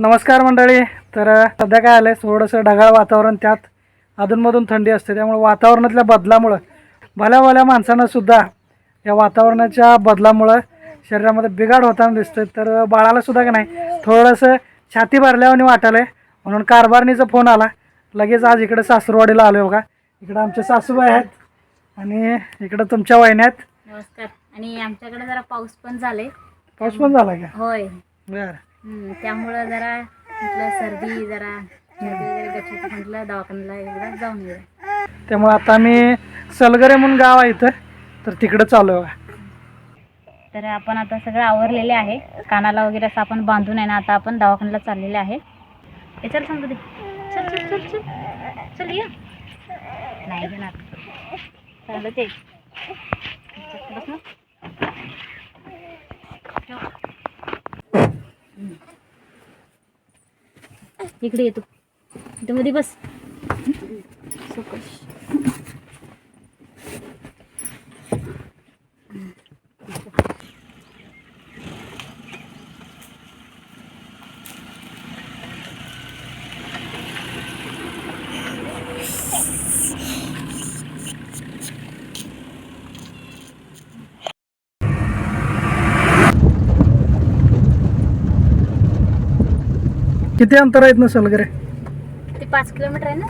नमस्कार मंडळी. तर सध्या काय आलं आहे थोडंसं ढगाळ वातावरण त्यात अधूनमधून थंडी असते. त्यामुळे वातावरणातल्या बदलामुळं भल्या भल्या माणसांना सुद्धा या वातावरणाच्या बदलामुळं शरीरामध्ये बिघाड होताना दिसतोय. तर अ, बाळाला सुद्धा का नाही थोडंसं छाती भरल्यावानी वाटायला आहे म्हणून कारभारणीचा फोन आला. लगेच आज इकडे सासरवाडीला आलो बघा. इकडं आमचे सासूबाई आहेत आणि इकडं तुमच्या वहिनी आहेत. नमस्कार. आणि आमच्याकडे जरा पाऊस पण झाले पाऊस पण झाला का? होय. बरं. त्यामुळं जरा म्हटलं सर्दी जरा सर्दी वगैरे गच्चीत म्हटलं दवाखान्याला एकदा जाऊन येऊ त्यामुळे आता मी सलगरे म्हणून गाव आहे इथं. तर तिकडं चालू आहे तर आपण आता सगळं आवरलेले आहे. कानाला वगैरे असं आपण बांधून आहे ना आता आपण दवाखान्याला चाललेले आहे. हे चल सांगतो दे. चल चल चल चल. चल ये. नाही घेणार. चाललं ते बस ना. इकडे येतो इथं मध्ये बस. सकश. किती अंतर आहेत ना सलगरे ते पाच किलोमीटर आहे ना?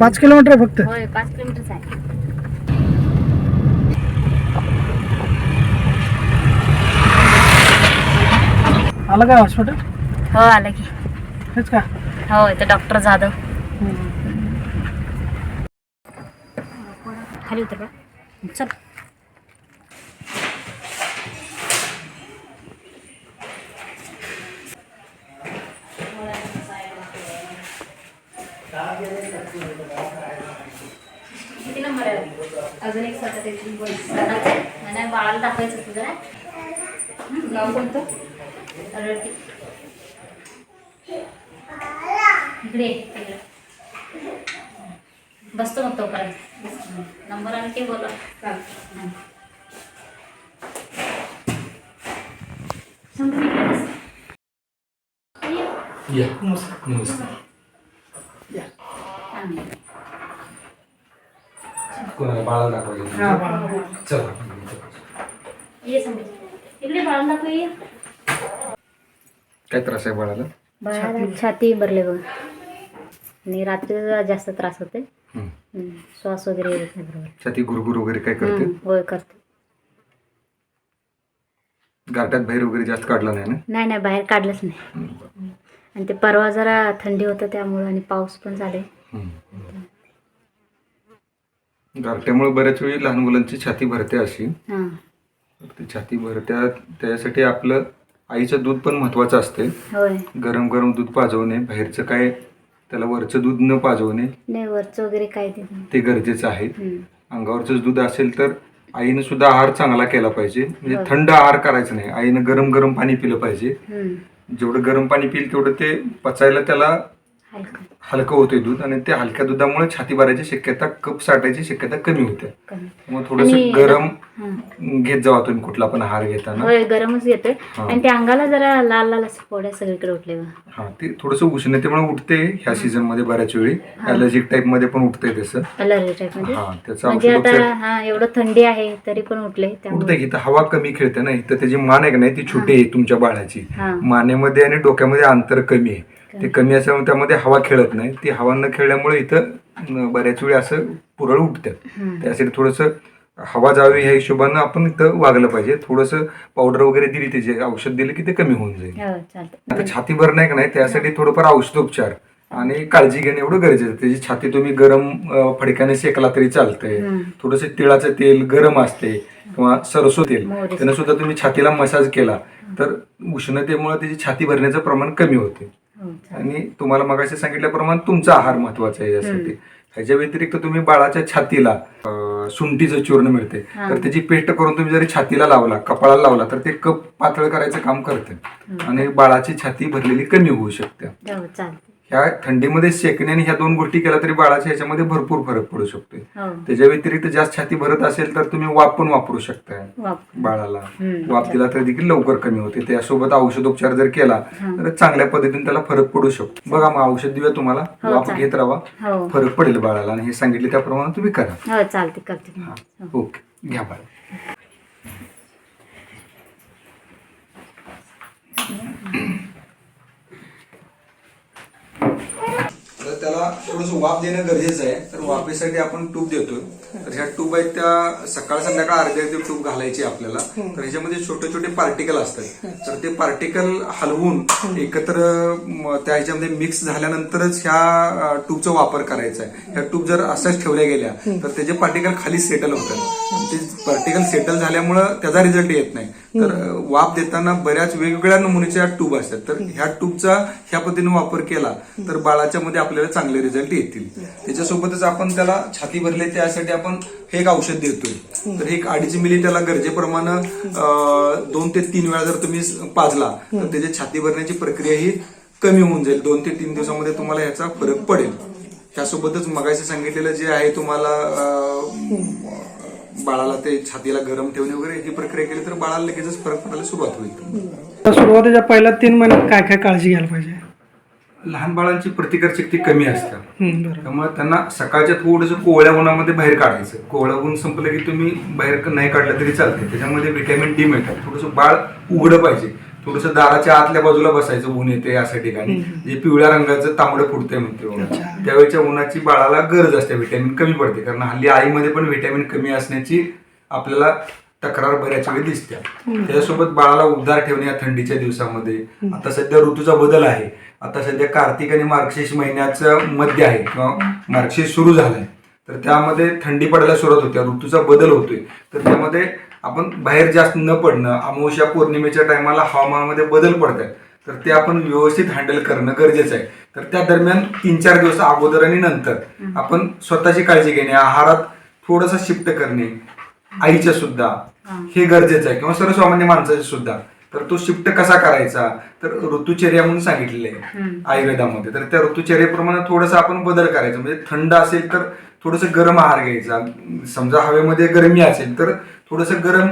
पाच किलोमीटर आहे फक्त? होय पाच किलोमीटरच आहे. आलं काय हॉस्पिटल हो आलं की. हेच का? हो इथं डॉक्टर जाधव. खाली उतर बा. चल. अजून एक स्वतः बाळाला दाखवायचं होतं जरा. नाव कोणतं? रडती. इकडे इकडे. बसतो मग तोपर्यंत. नंबर आणि ते बोला. या. नमस्कार हां. कोणाला बाळाला चला. ये शंभू. इकडे बाळाला दाखव ये. काय त्रास आहे बाळाला? बाळाला छाती भरले बघ. आणि रात्री जास्त त्रास होते हं. हं. श्वास वगैरे येत नाही बरोबर. छाती गुरगुर वगैरे काय करते? हं, होय करते. गारट्यात बाहेर वगैरे जास्त काढला नाही ना? नाही नाही बाहेर काढलंच नाही. हं. आणि ते परवा जरा थंडी होतं त्यामुळं आणि पाऊस पण झाले. हं. गारट्यामुळे बऱ्याच वेळी लहान मुलांची छाती भरते अशी हां तर ती छाती भरत्या त्यासाठी आपलं आईचं दूध पण महत्वाचं असते होय गरम गरम दूध पाजवणे बाहेरचं काय त्याला वरचं दूध न पाजवणे नाही वरचं वगैरे काय ते नाही. ते गरजेचं आहे. अंगावरचंच दूध असेल तर आईनं सुद्धा आहार चांगला केला पाहिजे म्हणजे हो. थंड आहार करायचं नाही आईनं गरम गरम पाणी पिलं पाहिजे. जेवढं गरम पाणी पिईल तेवढं ते पचायला त्याला हलकं हलकं होते दूध आणि त्या हलक्या दुधामुळे छाती भरायची शक्यता कप साठायची शक्यता कमी होते. मग थोडस आणि- गरम. घेत जावा तुम्ही कुठला पण आहार घेताना. होय गरमच येतोय हां. आणि त्या अंगाला जरा लाल लाल असं फोड्या सगळीकडे उठले बघ. हा ते थोडस उष्णतेमुळे उठते ह्या सीझनमध्ये बऱ्याच वेळी. अलर्जिक टाईपमध्ये पण उठते तसं. अलर्जी टाईपमध्ये. हा त्याचं म्हणजे औषध आता हा एवढं थंडी आहे तरी पण उठले उठते त्यामुळे की इथं हवा कमी खेळते ना इथं त्याची मान आहे का नाही ती छोटी आहे तुमच्या बाळाची. हा. मानेमध्ये आणि डोक्यामध्ये अंतर कमी आहे. ते कमी असल्यामुळे त्यामध्ये हवा खेळत नाही. ती हवा न खेळल्यामुळे इथं बऱ्याच वेळी असं पुरळ उठतात हं. त्यासाठी थोडंसं हवा जावी ह्या हिशोबानं आपण इथं वागलं पाहिजे. थोडंसं पावडर वगैरे दिली त्याचे औषध दिलं की ते कमी होऊन जाईल. हो आता छाती भरणं आहे का नाही? त्यासाठी थोडंफार औषधोपचार आणि काळजी घेणं एवढं गरजेचं त्याची छाती तुम्ही गरम फडक्याने शेकला तरी चालतंय. हं. थोडंसं तिळाचं तेल गरम असते किंवा सरसो तेल. त्यानं सुद्धा तुम्ही छातीला मसाज केला तर उष्णतेमुळे त्याची छाती भरण्याचं प्रमाण कमी होते. हो. आणि तुम्हाला मगाशी सांगितल्याप्रमाणे तुमचा आहार महत्त्वाचा आहे यासाठी. ह्याच्या व्यतिरिक्त तुम्ही बाळाच्या छातीला अं, शुंठीचं चूर्ण मिळते. हा. तर त्याची पेस्ट करून तुम्ही जरी छातीला लावला कपाळाला लावला तर ते कप पातळ करायचं काम करते. आणि बाळाची छाती भरलेली कमी होऊ शकते. हो ह्या थंडीमध्ये शेकणे आणि ह्या दोन गोष्टी केल्या तरी बाळाच्या ह्याच्यामध्ये भरपूर फरक पडू शकतोय. हो. त्याच्या व्यतिरिक्त जास्त छाती भरत असेल तर तुम्ही वाफ पण वापरू शकताय वाप बाळाला. वाफ दिला तर देखील लवकर कमी होते. त्यासोबत औषधोपचार जर केला तर चांगल्या पद्धतीने त्याला फरक पडू शकतो. बघा मग औषध देऊया तुम्हाला. हो, वाफ चालेल. घेत राहा. हो. फरक पडेल बाळाला. आणि हे सांगितले त्याप्रमाणे तुम्ही करा. चालते करते. ओके. घ्या बाळा. त्याला थोडंसं वाफ देणं गरजेचं आहे. तर वाफेसाठी आपण ट्यूब देतोय. तर ह्या ट्यूब आहेत त्या सकाळ संध्याकाळ अर्ध्या अर्धी ट्यूब घालायची आपल्याला. तर ह्याच्यामध्ये छोटे छोटे पार्टिकल असतात. तर ते पार्टिकल हलवून एकत्र त्या ह्याच्यामध्ये मिक्स झाल्यानंतरच ह्या ट्यूबचा वापर करायचा आहे. ह्या ट्यूब जर असंच ठेवल्या गेल्या तर त्याचे पार्टिकल खाली सेटल होतात. ते पार्टिकल सेटल झाल्यामुळं त्याचा रिझल्ट येत नाही. तर वाफ देताना बऱ्याच वेगवेगळ्या नमुन्याच्या ट्यूब असतात. तर ह्या ट्यूबचा ह्या पद्धतीने वापर केला तर बाळाच्या मध्ये आपल्याला चांगले रिझल्ट येतील. त्याच्यासोबतच आपण त्याला छाती भरले त्यासाठी आपण हे एक औषध देतोय. तर हे एक अडीच मिली त्याला गरजेप्रमाणे दोन ते तीन वेळा जर तुम्ही पाजला तर त्याची छाती भरण्याची प्रक्रिया ही कमी होऊन जाईल. दोन ते तीन दिवसामध्ये तुम्हाला याचा फरक पडेल. त्यासोबतच मगाशी सांगितलेलं जे आहे तुम्हाला बाळाला ते छातीला गरम ठेवणे वगैरे ही प्रक्रिया केली तर बाळाला लगेचच फरक पडायला सुरुवात होईल. तर सुरुवातीच्या पहिल्या तीन महिन्यात काय काय काळजी घ्यायला पाहिजे? लहान बाळांची प्रतिकारशक्ती कमी असते. हम्म, बरोबर. त्यामुळे त्यांना सकाळच्या थोडंसं कोवळ्या उन्हामध्ये बाहेर काढायचं. कोवळं ऊन संपलं की तुम्ही बाहेर नाही काढलं तरी चालते त्याच्यामध्ये व्हिटॅमिन डी मिळतात. थोडंसं बाळ उघडं पाहिजे. थोडंसं दाराच्या आतल्या बाजूला बसायचं ऊन येते अशा ठिकाणी. जे पिवळ्या रंगाचं तांबडं फुटते म्हणते. त्यावेळेच्या उन्हाची बाळाला गरज असते व्हिटॅमिन कमी पडते. कारण हल्ली आईमध्ये पण व्हिटॅमिन कमी असण्याची आपल्याला तक्रार बऱ्याच वेळी दिसते. त्याच्यासोबत बाळाला उबदार ठेवणे या थंडीच्या दिवसामध्ये. आता सध्या ऋतूचा बदल आहे. आता सध्या कार्तिक आणि मार्गशीर्ष महिन्याचं मध्य आहे किंवा मार्गशीर्ष सुरू झालाय. तर त्यामध्ये थंडी पडायला सुरुवात होते. ऋतूचा बदल होतोय. तर त्यामध्ये आपण बाहेर जास्त न पडणं अमावस्या पौर्णिमेच्या टायमाला हवामानामध्ये बदल पडतात. तर ते आपण व्यवस्थित हँडल करणं गरजेचं आहे. तर त्या दरम्यान तीन चार दिवस अगोदर आणि नंतर आपण स्वतःची काळजी घेणे आहारात थोडंसं शिफ्ट करणे आईच्या सुद्धा हे. गरजेचं आहे किंवा सर्वसामान्य माणसाचे सुद्धा. तर तो शिफ्ट कसा करायचा? तर ऋतुचर्या म्हणून सांगितलेलं आहे आयुर्वेदामध्ये. तर त्या ऋतुचर्येप्रमाणे थोडंसं आपण बदल करायचा. म्हणजे थंड असेल तर थोडंसं गरम आहार घ्यायचा. समजा हवेमध्ये गरमी असेल तर थोडंसं गरम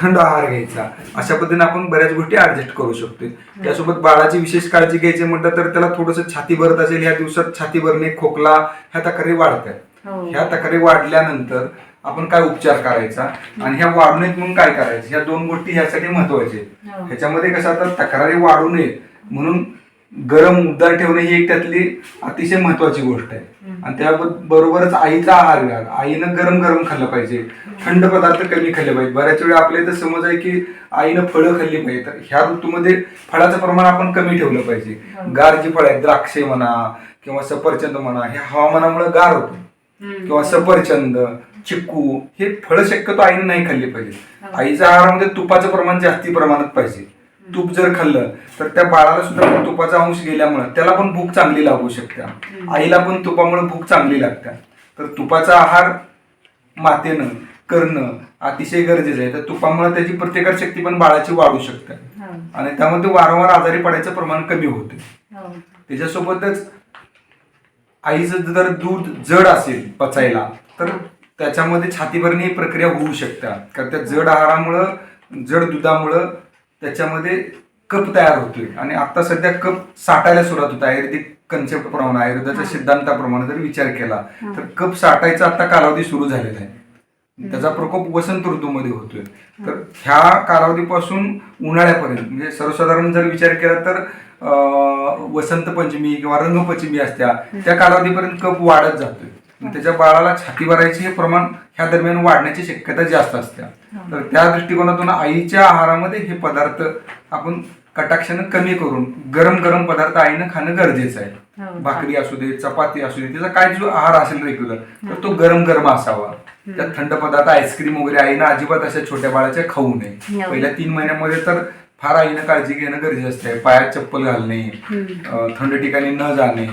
थंड आहार घ्यायचा. अशा पद्धतीने आपण बऱ्याच गोष्टी ऍडजस्ट करू शकतो त्यासोबत बाळाची विशेष काळजी घ्यायची म्हटलं तर त्याला थोडंसं छाती भरत असेल ह्या दिवसात छाती भरणे खोकला ह्या तक्रारी वाढतात. हो. ह्या तक्रारी वाढल्यानंतर आपण काय उपचार करायचा आणि ह्या वाढू नयेत म्हणून काय करायचं? ह्या दोन गोष्टी ह्यासाठी महत्त्वाच्या आहेत. हो. ह्याच्यामध्ये कसं आता तक्रारी वाढू नये म्हणून गरम उबदार ठेवणे ही एक त्यातली अतिशय महत्वाची गोष्ट आहे. आणि त्या बरोबरच आईचा आहार विहार आईनं गरम गरम खाल्लं पाहिजे. थंड पदार्थ कमी खाल्ले पाहिजे. बऱ्याच वेळा आपल्या इथं समज आहे की आईनं फळं खाल्ली पाहिजे. तर ह्या ऋतूमध्ये फळाचं प्रमाण आपण कमी ठेवलं पाहिजे. गार जी फळं आहेत द्राक्षे म्हणा किंवा सफरचंद म्हणा हे हवामानामुळे गार होतं. किंवा सफरचंद चिक्कू हे फळं शक्यतो आईने नाही खाल्ली पाहिजे आईच्या आहारामध्ये तुपाचं प्रमाण जास्ती प्रमाणात पाहिजे. तूप जर खाल्लं तर त्या बाळाला सुद्धा तुपाचा अंश गेल्यामुळे त्याला पण भूक चांगली लागू शकते. आईला पण तुपामुळे भूक चांगली लागते. तर तुपाचा आहार मातेनं करणं अतिशय गरजेचं आहे. तर तुपामुळे त्याची प्रतिकार शक्ती पण बाळाची वाढू शकते. आणि त्यामध्ये वारंवार आजारी पडायचं प्रमाण कमी होते. हो. त्याच्यासोबतच आईचं जर दूध जड असेल पचायला तर त्याच्यामध्ये छाती भरणे ही प्रक्रिया होऊ शकते. कारण त्या जड आहारामुळं जड दुधामुळं त्याच्यामध्ये कप तयार होतोय. आणि आता सध्या कप साठायला सुरुवात होत आयुर्वेदिक कन्सेप्ट प्रमाणे आयुर्वेदाच्या सिद्धांताप्रमाणे जर विचार केला तर कप साठायचा आता कालावधी सुरू झालेला आहे. त्याचा प्रकोप वसंत ऋतूमध्ये होतोय. तर ह्या कालावधीपासून उन्हाळ्यापर्यंत म्हणजे सर्वसाधारण जर विचार केला तर वसंत पंचमी किंवा रंगपंचमी असत्या त्या कालावधीपर्यंत कप वाढत जातोय. मग त्याच्या बाळाला छाती भरायचे हे प्रमाण ह्या दरम्यान वाढण्याची शक्यता जास्त असते. तर त्या दृष्टिकोनातून आईच्या आहारामध्ये हे पदार्थ आपण कटाक्षानं कमी करून गरम गरम पदार्थ आईनं खाणं गरजेचं आहे. हो भाकरी असू दे चपाती असू दे त्याचा काय जो आहार असेल रेग्युलर तर तो गरम गरम असावा. त्यात थंड पदार्थ आईस्क्रीम वगैरे आईनं अजिबात अशा छोट्या बाळाच्या खाऊ नये. हो. पहिल्या तीन महिन्यामध्ये तर फार आईनं काळजी घेणं गरजेचं असते पायात चप्पल घालणे थंड ठिकाणी न जाणे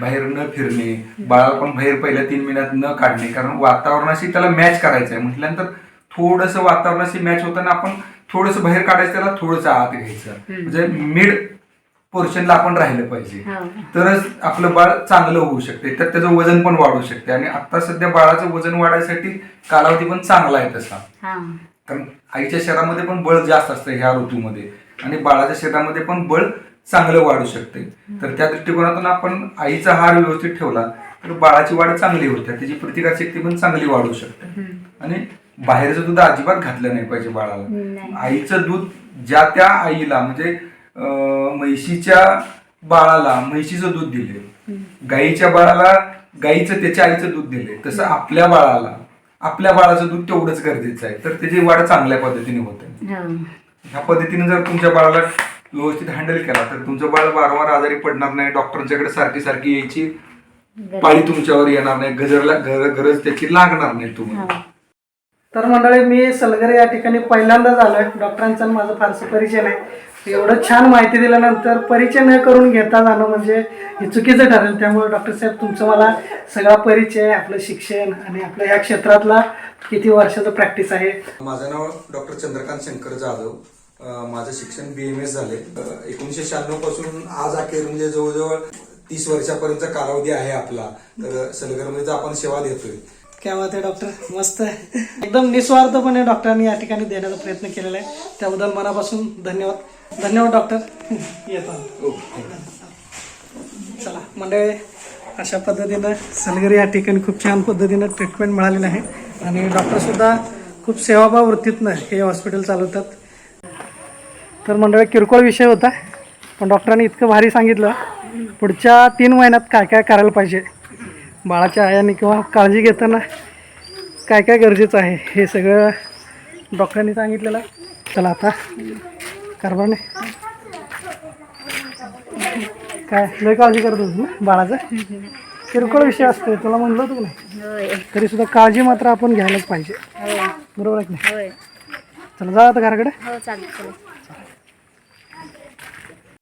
बाहेर न फिरणे बाळाला पण बाहेर पहिल्या तीन महिन्यात न काढणे. कारण वातावरणाशी त्याला मॅच करायचं आहे म्हटल्यानंतर थोडंसं वातावरणाशी मॅच होताना आपण थोडंसं बाहेर काढायचं त्याला थोडंसं आत घ्यायचं. म्हणजे मिड पोर्शनला आपण राहिलं पाहिजे. तरच आपलं बाळ चांगलं होऊ शकते. तर त्याचं वजन पण वाढू शकते. आणि आता सध्या बाळाचं वजन वाढायसाठी कालावधी पण चांगला आहे तसा. कारण आईच्या शरीरामध्ये पण बळ जास्त असतं ह्या ऋतूमध्ये. आणि बाळाच्या शरीरामध्ये पण बळ चांगलं वाढू शकते तर त्या दृष्टिकोनातून आपण आईचा आहार व्यवस्थित ठेवला तर बाळाची वाढ चांगली होते. त्याची प्रतिकारशक्ती पण चांगली वाढू शकते. आणि बाहेरचं दूध अजिबात घातलं नाही पाहिजे बाळाला. आईचं दूध ज्या त्या आईला म्हणजे म्हैशीच्या बाळाला म्हैशीचं दूध दिले गाईच्या बाळाला गाईचं त्याच्या आईचं दूध दिले तसं आपल्या बाळाला. आपल्या बाळाचं दूध तेवढंच गरजेचं आहे. तर त्याची वाढ चांगल्या पद्धतीने होते. ह्या पद्धतीने जर तुमच्या बाळाला व्यवस्थित हँडल केला तर तुमचं बाळ वारंवार आजारी पडणार नाही डॉक्टरांच्याकडे सारखी सारखी यायची पाळी तुमच्यावर येणार नाही गर- गरज त्याची लागणार नाही तुम्हाला तर मंडळी मी सलगर या ठिकाणी पहिल्यांदाच आलोय. डॉक्टरांचा माझा फारसा परिचय नाही. एवढं छान माहिती दिल्यानंतर परिचय न करून घेता जाणं म्हणजे हे चुकीचं ठरेल. त्यामुळे डॉक्टर साहेब तुमचं मला सगळा परिचय आपलं शिक्षण आणि आपल्या या क्षेत्रातला किती वर्षाचं प्रॅक्टिस आहे. माझं नाव डॉक्टर चंद्रकांत शंकर जाधव. माझं शिक्षण बी एम एस झाले. एकोणीसशे शहाण्णवपासून आज अखेर म्हणजे जवळजवळ तीस वर्षापर्यंतचा कालावधी आहे आपला. तर सलगरमध्ये आपण सेवा देतोय. काय बात आहे डॉक्टर. मस्त आहे. एकदम निस्वार्थपणे डॉक्टरांनी या ठिकाणी देण्याचा प्रयत्न केलेला आहे. त्याबद्दल मनापासून धन्यवाद. धन्यवाद डॉक्टर येतो. चला मंडळी अशा पद्धतीनं सलगरी या ठिकाणी खूप छान पद्धतीनं ट्रीटमेंट मिळालेलं आहे. आणि डॉक्टरसुद्धा खूप सेवाभाव वृत्तीतनं हे हॉस्पिटल चालवतात. तर मंडळी किरकोळ विषय होता पण डॉक्टरांनी इतकं भारी सांगितलं पुढच्या तीन महिन्यात काय काय करायला पाहिजे? बाळाच्या आयाने किंवा काळजी घेताना काय काय गरजेचं आहे? हे सगळं डॉक्टरांनी सांगितलेलं. चला आता कारभारने काय लय काळजी करत होती ना बाळाचं? किरकोळ विषय असतो तुला म्हणलं होतं की नाही? तरी सुद्धा काळजी मात्र आपण घ्यायलाच पाहिजे. बरोबर आहे की नाही? चला जा आता घराकडे. हो